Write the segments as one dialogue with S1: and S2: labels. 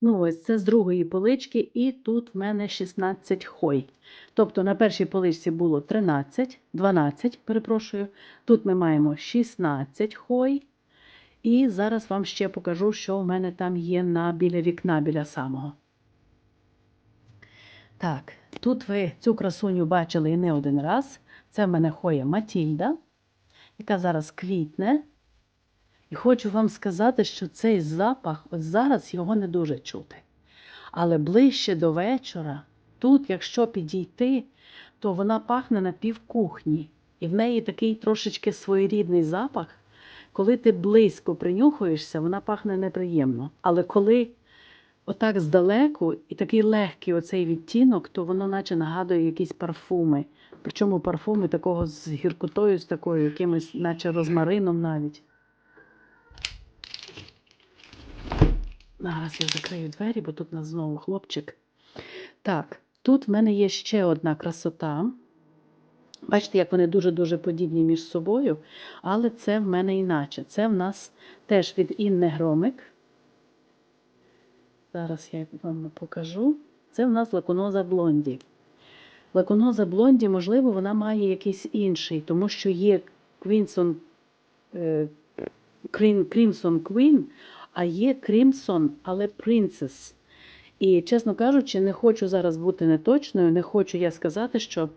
S1: Ну, ось це з другої полички, і тут в мене 16 хой. Тобто на першій поличці було 13, 12, перепрошую. Тут ми маємо 16 хой. І зараз вам ще покажу, що в мене там є на біля вікна, біля самого. Так, тут ви цю красуню бачили і не один раз. Це в мене хоя Матільда, яка зараз квітне. І хочу вам сказати, що цей запах, от зараз його не дуже чути. Але ближче до вечора, тут, якщо підійти, то вона пахне на півкухні. І в неї такий трошечки своєрідний запах. Коли ти близько принюхуєшся, вона пахне неприємно. Але коли отак здалеку і такий легкий оцей відтінок, то воно наче нагадує якісь парфуми. Причому парфуми такого з гіркотою, з такою, якимось, наче розмарином навіть. Зараз я закрию двері, бо тут у нас знову хлопчик. Так, тут в мене є ще одна красота. Бачите, як вони дуже-дуже подібні між собою, але це в мене іначе. Це в нас теж від Інни Громик. Зараз я вам покажу. Це в нас лаконоза блонді. Лаконоза блонді, можливо, вона має якийсь інший, тому що є Квінсон, Crimson Queen, а є Crimson, але Princess. І, чесно кажучи, не хочу зараз бути неточною, не хочу я сказати, що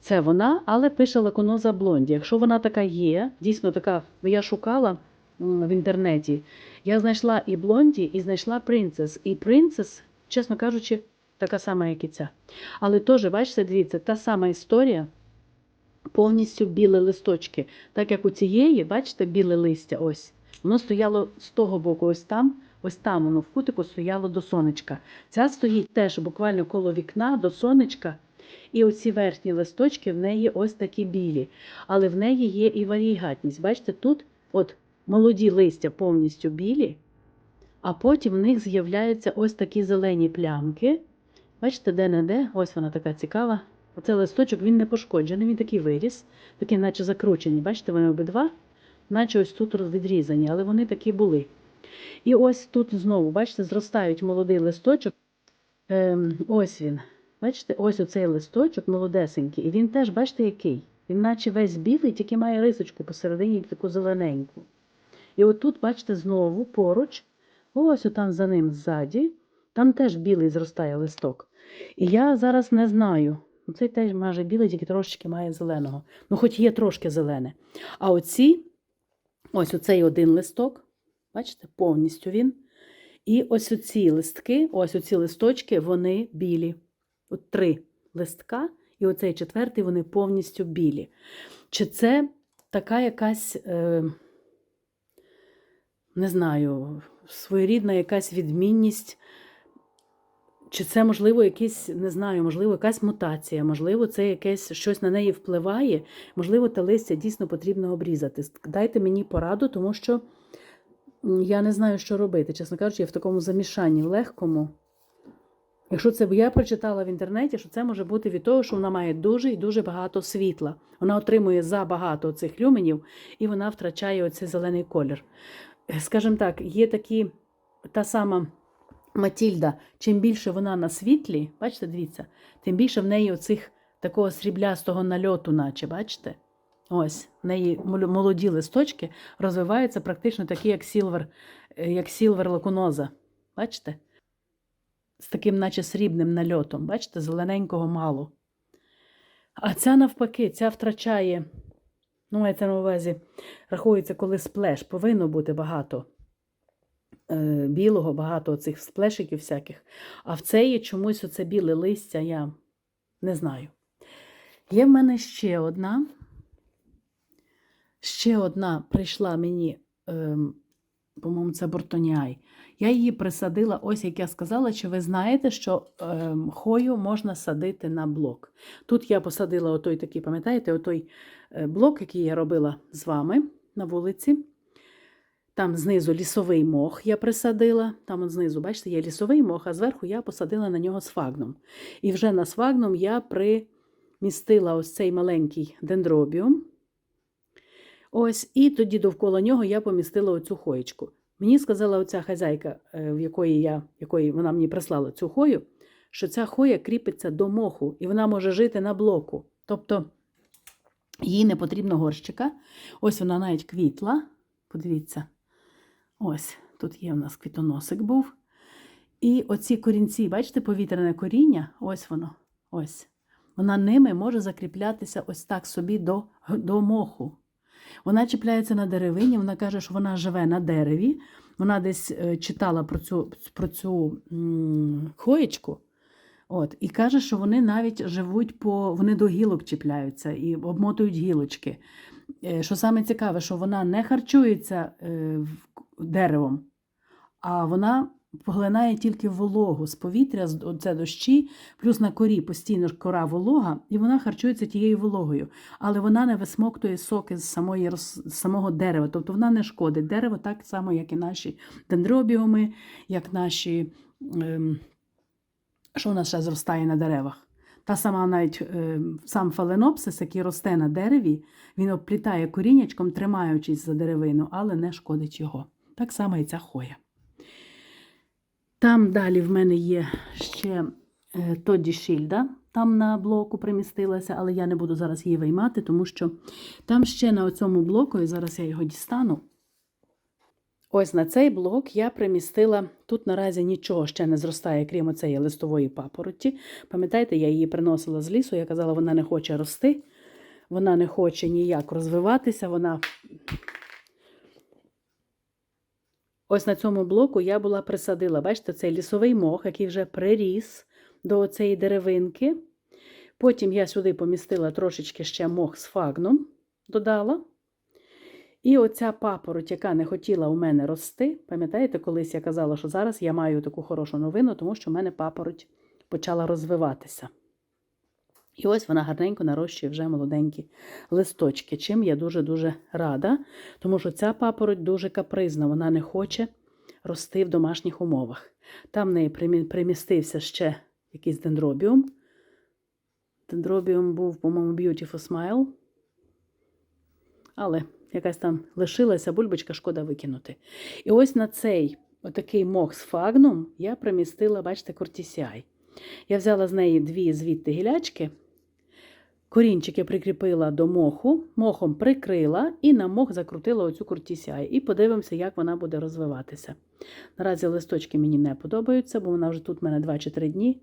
S1: це вона, але пише лаконоза блонді. Якщо вона така є, дійсно така, я шукала в інтернеті, я знайшла і блонді, і знайшла принцес. І принцес, чесно кажучи, така сама, як і ця. Але теж, бачите, дивіться, та сама історія, повністю білі листочки. Так як у цієї, бачите, біле листя ось. Воно стояло з того боку, ось там, ось там воно в кутику стояло до сонечка. Ця стоїть теж буквально коло вікна до сонечка. І оці верхні листочки в неї ось такі білі. Але в неї є і варігатність. Бачите, тут от молоді листя повністю білі, а потім в них з'являються ось такі зелені плямки. Бачите, де-не-де, ось вона така цікава. Оцей листочок він не пошкоджений, він такий виріс, такий, наче закручені. Бачите, вони обидва, наче ось тут відрізані, але вони такі були. І ось тут знову, бачите, зростають молодий листочок. Ем, ось він. Бачите, ось оцей листочок молодесенький, і він теж, бачите, який? Він наче весь білий, тільки має рисочку посередині таку зелененьку. І отут, бачите, знову поруч, ось отам за ним ззаді, там теж білий зростає листок. І я зараз не знаю. Цей теж майже білий, тільки трошечки має зеленого. Ну, хоч є трошки зелене. А оці, ось оцей один листок, бачите, повністю він. І ось оці листки, ось оці листочки, вони білі. От три листка, і оцей четвертий, вони повністю білі. Чи це така якась, е, не знаю, своєрідна якась відмінність? Чи це, можливо, якийсь, не знаю, можливо, якась мутація, можливо, це якесь щось на неї впливає, можливо, те листя дійсно потрібно обрізати. Дайте мені пораду, тому що я не знаю, що робити. Чесно кажучи, я в такому замішанні легкому. Якщо це я прочитала в інтернеті, що це може бути від того, що вона має дуже і дуже багато світла. Вона отримує забагато цих люменів і вона втрачає оцей зелений колір. Е, Скажімо так, є такі та сама Матільда, чим більше вона на світлі, бачите, дивіться, тим більше в неї оцих такого сріблястого нальоту, наче, бачите? Ось, в неї молоді листочки розвиваються практично такі, як сілвер, е, як сілвер лакуноза. Бачите? з таким, наче срібним нальотом. Бачите, зелененького мало. А ця навпаки, ця втрачає, ну, мається на увазі, рахується, коли сплеш, повинно бути багато білого, багато цих сплешиків всяких. А в цеї чомусь оце біле листя, я не знаю. Є в мене ще одна. Ще одна прийшла мені, ем, по-моєму, це Бортоніай. Я її присадила, ось як я сказала, чи ви знаєте, що ем, хою можна садити на блок. Тут я посадила отой такий, пам'ятаєте, отой е, блок, який я робила з вами на вулиці. Там знизу лісовий мох я присадила. Там от знизу, бачите, є лісовий мох, а зверху я посадила на нього сфагном. І вже на сфагном я примістила ось цей маленький дендробіум. Ось, і тоді довкола нього я помістила оцю хоєчку. Мені сказала оця хазяйка, е, в якої я, якої вона мені прислала цю хою, що ця хоя кріпиться до моху, і вона може жити на блоку. Тобто їй не потрібно горщика. Ось вона навіть квітла. Подивіться, ось тут є в нас квітоносик був. І оці корінці, бачите, повітряне коріння, ось воно. Ось. Вона ними може закріплятися ось так собі до, до моху. Вона чіпляється на деревині, вона каже, що вона живе на дереві. Вона десь е, читала про цю, про цю хоєчку. От, і каже, що вони навіть живуть по вони до гілок чіпляються і обмотують гілочки. Е, Що саме цікаве, що вона не харчується е, деревом, а вона поглинає тільки вологу з повітря, оце дощі, плюс на корі постійно кора волога, і вона харчується тією вологою. Але вона не висмоктує соки з, самої, з самого дерева, тобто вона не шкодить дерево так само, як і наші дендробіуми, як наші. Ем, що у нас ще зростає на деревах? Та сама навіть е, сам фаленопсис, який росте на дереві, він обплітає коріннячком, тримаючись за деревину, але не шкодить його. Так само і ця хоя. Там далі в мене є ще е, Тодді Шільда, там на блоку примістилася, але я не буду зараз її виймати, тому що там ще на цьому блоку, і зараз я його дістану. Ось на цей блок я примістила. Тут наразі нічого ще не зростає, крім оцеї листової папороті. Пам'ятаєте, я її приносила з лісу, я казала, вона не хоче рости, вона не хоче ніяк розвиватися. Вона ось на цьому блоку я була присадила, бачите, цей лісовий мох, який вже приріс до цієї деревинки. Потім я сюди помістила трошечки ще мох з фагном, додала. І оця папороть, яка не хотіла у мене рости, пам'ятаєте, колись я казала, що зараз я маю таку хорошу новину, тому що в мене папороть почала розвиватися. І ось вона гарненько нарощує вже молоденькі листочки, чим я дуже-дуже рада, тому що ця папороть дуже капризна, вона не хоче рости в домашніх умовах. Там в неї примістився ще якийсь дендробіум. Дендробіум був, по-моєму, Beautiful Smile. Але якась там лишилася бульбочка, шкода викинути. І ось на цей отакий мох з фагном я примістила, бачите, кортісяй. Я взяла з неї дві звідти гілячки, корінчики прикріпила до моху, мохом прикрила і на мох закрутила оцю кортісяй. І подивимося, як вона буде розвиватися. Наразі листочки мені не подобаються, бо вона вже тут в мене 2 чи 3 дні.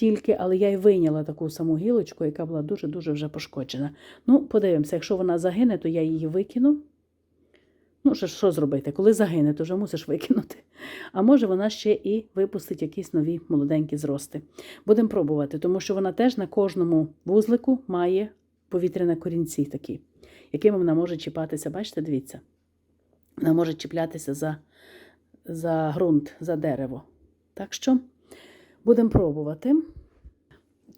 S1: Тільки, але я й вийняла таку саму гілочку, яка була дуже-дуже вже пошкоджена. Ну, подивимося, якщо вона загине, то я її викину. Ну, що, що зробити? Коли загине, то вже мусиш викинути. А може, вона ще і випустить якісь нові молоденькі зрости. Будемо пробувати, тому що вона теж на кожному вузлику має повітряні корінці такі, якими вона може чіпатися. Бачите, дивіться. Вона може чіплятися за, за ґрунт, за дерево. Так що будемо пробувати.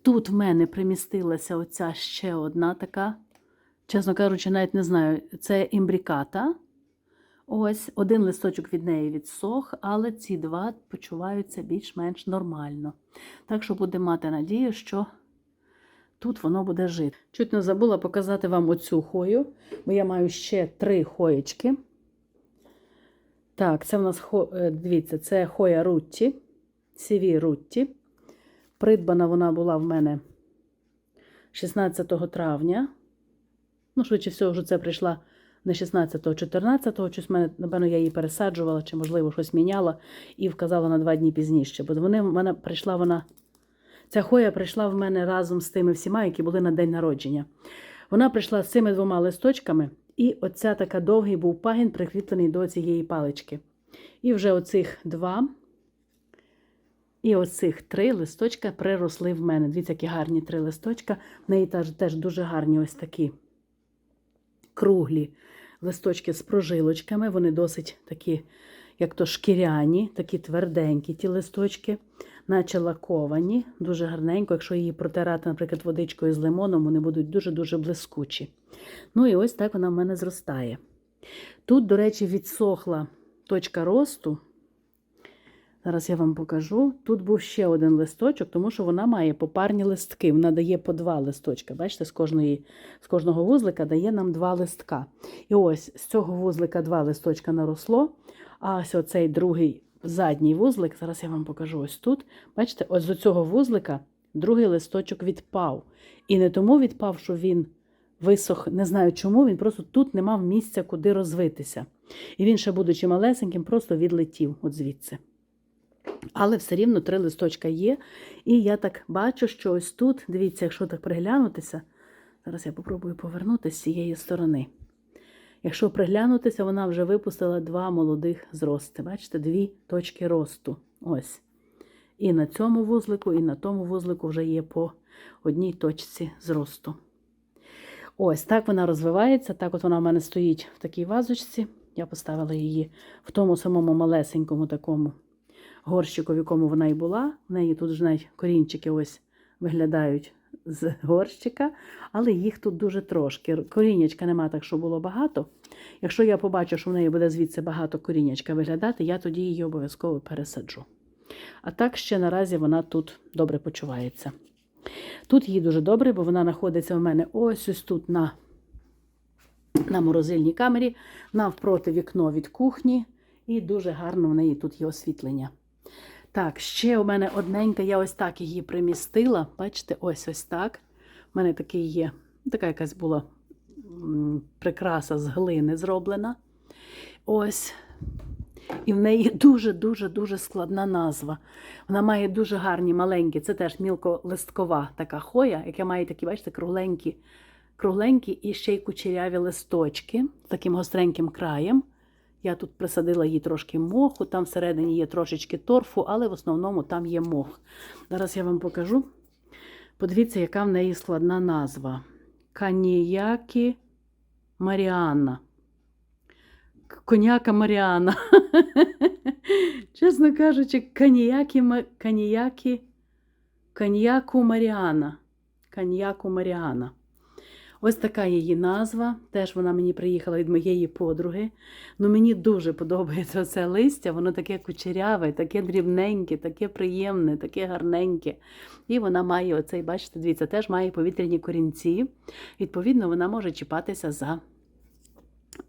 S1: Тут в мене примістилася оця ще одна така, чесно кажучи, навіть не знаю, це імбріката. Ось один листочок від неї відсох, але ці два почуваються більш-менш нормально. Так що будемо мати надію, що тут воно буде жити. Чуть не забула показати вам оцю хою, бо я маю ще три хоєчки. Так, це в нас е, дивіться, це хоя Рутті, CV Рутті. Придбана вона була в мене 16 травня. Ну, швидше всього, вже це прийшла не 16-го, 14-го. Щось мене, напевно, я її пересаджувала, чи, можливо, щось міняла і вказала на два дні пізніше. Бо вони в мене прийшла вона. Ця хоя прийшла в мене разом з тими всіма, які були на день народження. Вона прийшла з цими двома листочками, і оця така довгий був пагін, прикріплений до цієї палички. І вже оцих два. І оцих три листочка приросли в мене. Дивіться, які гарні три листочка. В неї теж, теж дуже гарні ось такі круглі листочки з прожилочками. Вони досить такі, як то шкіряні, такі тверденькі ті листочки, наче лаковані, дуже гарненько. Якщо її протирати, наприклад, водичкою з лимоном, вони будуть дуже-дуже блискучі. Ну і ось так вона в мене зростає. Тут, до речі, відсохла точка росту. Зараз я вам покажу. Тут був ще один листочок, тому що вона має попарні листки. Вона дає по два листочка. Бачите, з, кожної, з кожного вузлика дає нам два листка. І ось з цього вузлика два листочка наросло, А ось оцей другий задній вузлик, зараз я вам покажу ось тут. Бачите, ось до цього вузлика другий листочок відпав. І не тому відпав, що він висох, не знаю чому, він просто тут не мав місця, куди розвитися. І він, ще будучи малесеньким, просто відлетів от звідси. Але все рівно три листочка є. І я так бачу, що ось тут, дивіться, якщо так приглянутися, зараз я попробую повернутися з цієї сторони. Якщо приглянутися, вона вже випустила два молодих зрости. Бачите, дві точки росту. Ось. І на цьому вузлику, і на тому вузлику вже є по одній точці зросту. Ось так вона розвивається. Так от вона в мене стоїть в такій вазочці. Я поставила її в тому самому малесенькому такому горщику, в якому вона і була. В неї тут вже навіть корінчики ось виглядають з горщика, але їх тут дуже трошки. Корінячка нема так, що було багато. Якщо я побачу, що в неї буде звідси багато корінячка виглядати, я тоді її обов'язково пересаджу. А так ще наразі вона тут добре почувається. Тут їй дуже добре, бо вона знаходиться у мене ось ось тут на, на морозильній камері, навпроти вікно від кухні, і дуже гарно в неї тут є освітлення. Так, ще у мене одненька, я ось так її примістила. Бачите, ось ось так. У мене такий є, така якась була прикраса з глини зроблена. Ось. І в неї дуже-дуже-дуже складна назва. Вона має дуже гарні маленькі, це теж мілколисткова така хоя, яка має такі, бачите, кругленькі, кругленькі і ще й кучеряві листочки з таким гостреньким краєм. Я тут присадила їй трошки моху, там всередині є трошечки торфу, але в основному там є мох. Зараз я вам покажу. Подивіться, яка в неї складна назва. Каніякі Маріанна. Коняка Маріана. Чесно кажучи, каніякі, каніякі, каньяку Маріана. Каньяку Маріана. Ось така її назва. Теж вона мені приїхала від моєї подруги. Ну, мені дуже подобається це листя. Воно таке кучеряве, таке дрібненьке, таке приємне, таке гарненьке. І вона має оцей, бачите, дивіться, теж має повітряні корінці. Відповідно, вона може чіпатися за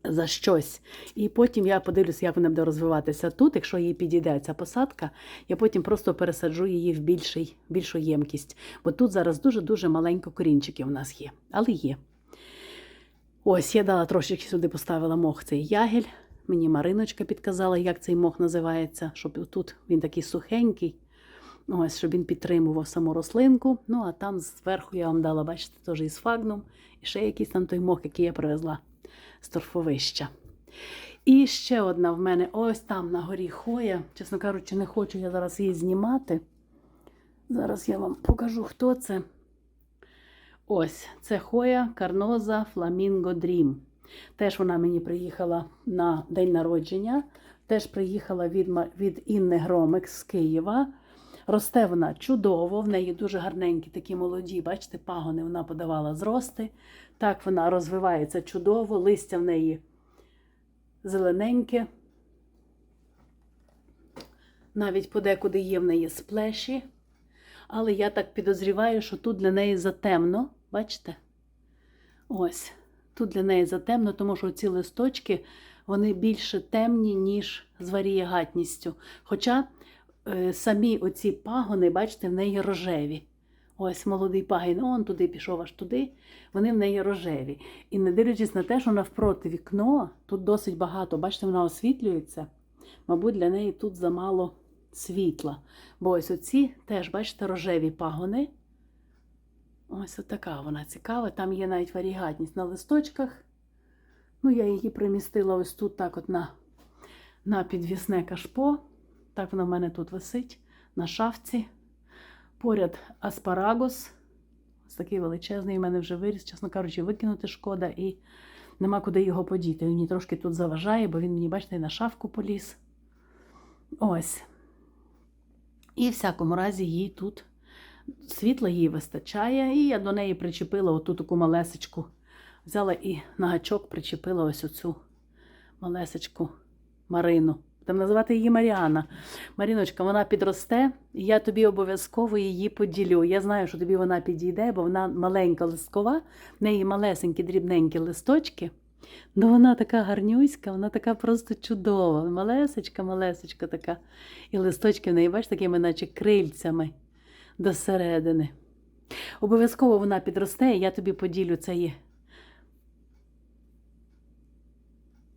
S1: за щось. І потім я подивлюся, як вона буде розвиватися тут. Якщо їй підійде ця посадка, я потім просто пересаджу її в більший, більшу ємкість. Бо тут зараз дуже-дуже маленько корінчиків у нас є. Але є. Ось, я дала трошечки сюди поставила мох цей ягель. Мені Мариночка підказала, як цей мох називається, щоб тут він такий сухенький. Ось, щоб він підтримував саму рослинку. Ну, а там зверху я вам дала, бачите, теж із фагном. І ще якийсь там той мох, який я привезла з торфовища. І ще одна в мене ось там на горі хоя. Чесно кажучи, не хочу я зараз її знімати. Зараз я вам покажу, хто це. Ось, це хоя Карноза Фламінго Дрім. Теж вона мені приїхала на день народження. Теж приїхала від, від Інни Громик з Києва. Росте вона чудово, в неї дуже гарненькі такі молоді, бачите, пагони вона подавала зрости. Так вона розвивається чудово, листя в неї зелененьке. Навіть подекуди є в неї сплеші. Але я так підозріваю, що тут для неї затемно. Бачите? Ось. Тут для неї затемно, тому що ці листочки вони більше темні, ніж з варієгатністю. Хоча самі оці пагони, бачите, в неї рожеві. Ось молодий пагін, он туди пішов аж туди. Вони в неї рожеві. І не дивлячись на те, що навпроти вікно, тут досить багато, бачите, вона освітлюється. Мабуть, для неї тут замало світла. Бо ось оці теж, бачите, рожеві пагони. Ось така вона цікава. Там є навіть варігатність на листочках. Ну, я її примістила ось тут, так от на, на підвісне кашпо. Так вона в мене тут висить на шафці. Поряд аспарагус. Ось такий величезний, в мене вже виріс, чесно кажучи, викинути шкода і нема куди його подіти. Він мені трошки тут заважає, бо він мені, бачите, на шафку поліз. Ось. І в всякому разі їй тут світла їй вистачає. І я до неї причепила оту таку малесечку. Взяла і на гачок причепила ось оцю малесечку Марину. Там називати її Маріана. Маріночка, вона підросте, і я тобі обов'язково її поділю. Я знаю, що тобі вона підійде, бо вона маленька листкова, в неї малесенькі дрібненькі листочки. Ну, вона така гарнюська, вона така просто чудова. Малесечка, малесечка така. І листочки в неї, бачиш, такими, наче крильцями до середини. Обов'язково вона підросте, і я тобі поділю цієї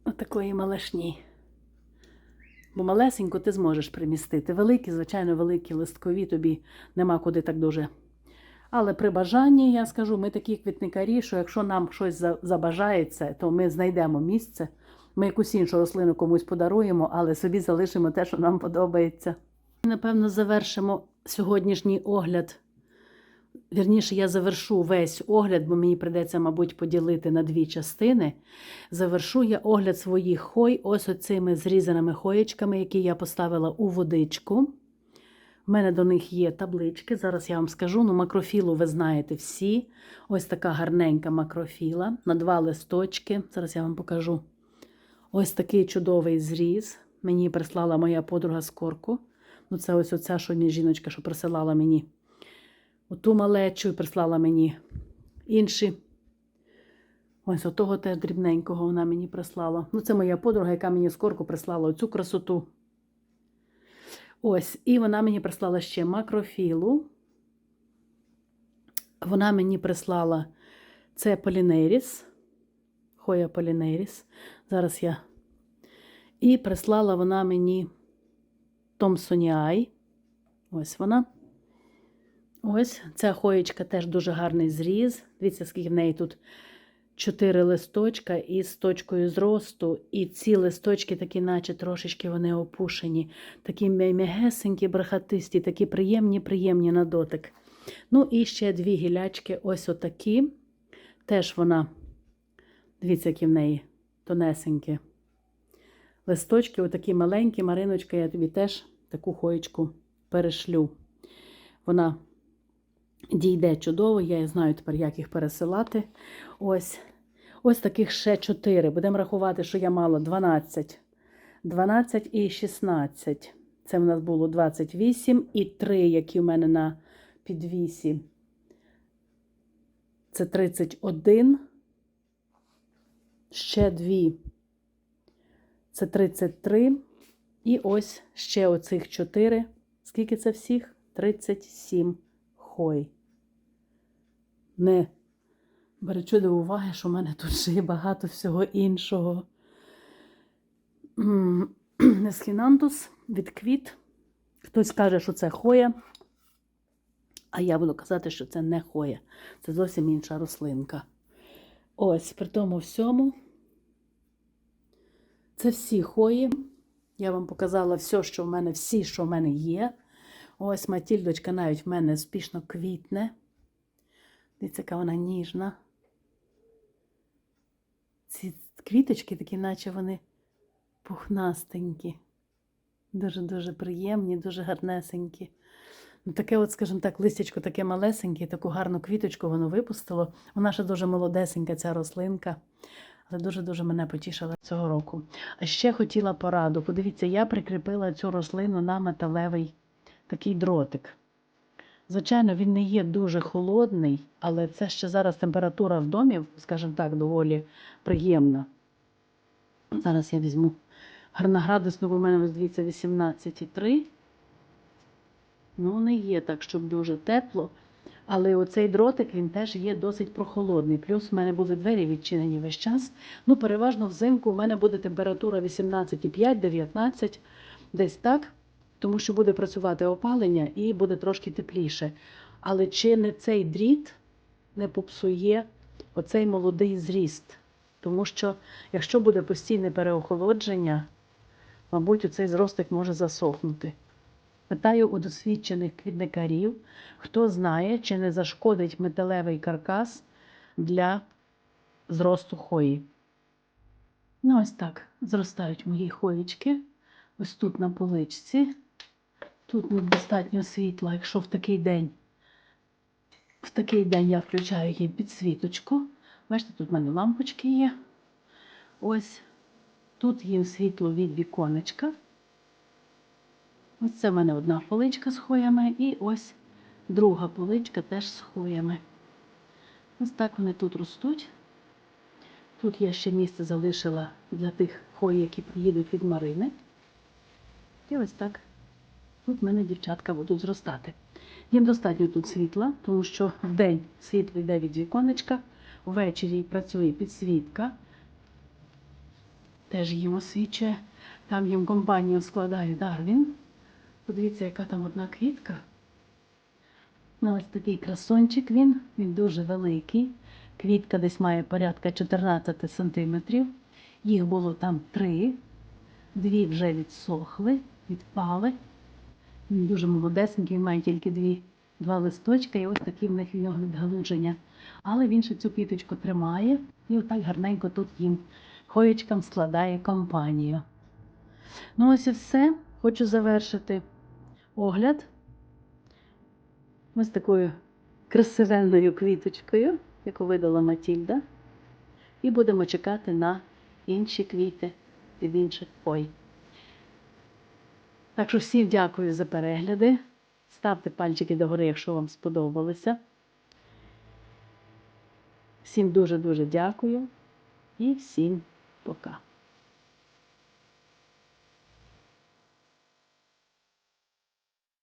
S1: отакої малашні. Бо малесеньку ти зможеш примістити. Великі, звичайно, великі листкові тобі нема куди так дуже. Але при бажанні, я скажу, ми такі квітникарі, що якщо нам щось забажається, то ми знайдемо місце. Ми якусь іншу рослину комусь подаруємо, але собі залишимо те, що нам подобається. Напевно, завершимо сьогоднішній огляд. Вірніше, я завершу весь огляд, бо мені прийдеться, мабуть, поділити на дві частини. Завершу я огляд своїх хой ось оцими зрізаними хоєчками, які я поставила у водичку. У мене до них є таблички. Зараз я вам скажу. Ну, макрофілу ви знаєте всі. Ось така гарненька макрофіла на два листочки. Зараз я вам покажу. Ось такий чудовий зріз. Мені прислала моя подруга з корку. Ну, це ось оця, що мені жіночка, що присилала мені. Оту малечу і прислала мені інші. Ось отого теж дрібненького вона мені прислала. Ну, це моя подруга, яка мені з корку прислала оцю красоту. Ось, і вона мені прислала ще макрофілу. Вона мені прислала це полінеріс. Хоя полінеріс. Зараз я. І прислала вона мені Томсоніай. Ось вона. Ось ця хоєчка теж дуже гарний зріз. Дивіться, скільки в неї тут чотири листочка із точкою зросту. І ці листочки такі, наче трошечки вони опушені. Такі м'я- м'ягесенькі, бархатисті, такі приємні, приємні на дотик. Ну і ще дві гілячки, ось отакі. Теж вона, дивіться, які в неї тонесенькі. Листочки, отакі маленькі. Мариночка, я тобі теж таку хоєчку перешлю. Вона дійде чудово, я знаю тепер, як їх пересилати. Ось ось таких ще 4. Будемо рахувати, що я мала 12. 12 і 16. Це в нас було 28 і 3, які в мене на підвісі. Це 31. Ще 2. Це 33. І ось ще оцих 4. Скільки це всіх? 37 хой. Не беречу до уваги, що в мене тут ще є багато всього іншого. М, Есхінантус від квіт. Хтось каже, що це хоя, а я буду казати, що це не хоя. Це зовсім інша рослинка. Ось, при тому всьому. Це всі хої. Я вам показала все, що в мене, всі, що в мене є. Ось Матільдочка навіть в мене успішно квітне. Дивіться, яка вона ніжна. Ці квіточки такі, наче вони пухнастенькі. Дуже-дуже приємні, дуже гарнесенькі. Ну, таке, от, скажімо так, листячко таке малесеньке, таку гарну квіточку воно випустило. Вона ще дуже молодесенька, ця рослинка. Але дуже-дуже мене потішила цього року. А ще хотіла пораду. Подивіться, я прикріпила цю рослину на металевий такий дротик. Звичайно, він не є дуже холодний, але це ще зараз температура в домі, скажімо так, доволі приємна. Зараз я візьму гарноградусну, бо в мене дивіться 18,3. Ну, не є так, щоб дуже тепло. Але оцей дротик він теж є досить прохолодний. Плюс в мене були двері відчинені весь час. Ну, переважно взимку в мене буде температура 18,5-19, десь так, тому що буде працювати опалення і буде трошки тепліше. Але чи не цей дріт не попсує оцей молодий зріст? Тому що якщо буде постійне переохолодження, мабуть, оцей зростик може засохнути. Питаю у досвідчених квітникарів, хто знає, чи не зашкодить металевий каркас для зросту хої. Ну, ось так зростають мої хоїчки. Ось тут на поличці. Тут недостатньо світла, якщо в такий день. В такий день я включаю їм підсвіточку. Бачите, тут в мене лампочки є. Ось тут їм світло від віконечка. Ось це в мене одна поличка з хоями, і ось друга поличка теж з хоями. Ось так вони тут ростуть. Тут я ще місце залишила для тих хой, які приїдуть від Марини. І ось так. Тут в мене дівчатка будуть зростати. Їм достатньо тут світла, тому що вдень світло йде від віконечка, ввечері працює підсвітка. Теж їм освічує. Там їм компанію складає Дарвін. Подивіться, яка там одна квітка. Ну, ось такий красончик він, він дуже великий. Квітка десь має порядка 14 сантиметрів. Їх було там три. Дві вже відсохли, відпали. Він дуже молодесенький, він має тільки дві, два листочка, і ось такі в них в нього відгалуження. Але він ще цю квіточку тримає і отак гарненько тут їм хоєчкам складає компанію. Ну, ось і все. Хочу завершити огляд. Ось такою красивенною квіточкою, яку видала Матільда. І будемо чекати на інші квіти від інших хой. Так що всім дякую за перегляди. Ставте пальчики догори, якщо вам сподобалося. Всім дуже-дуже дякую і всім пока.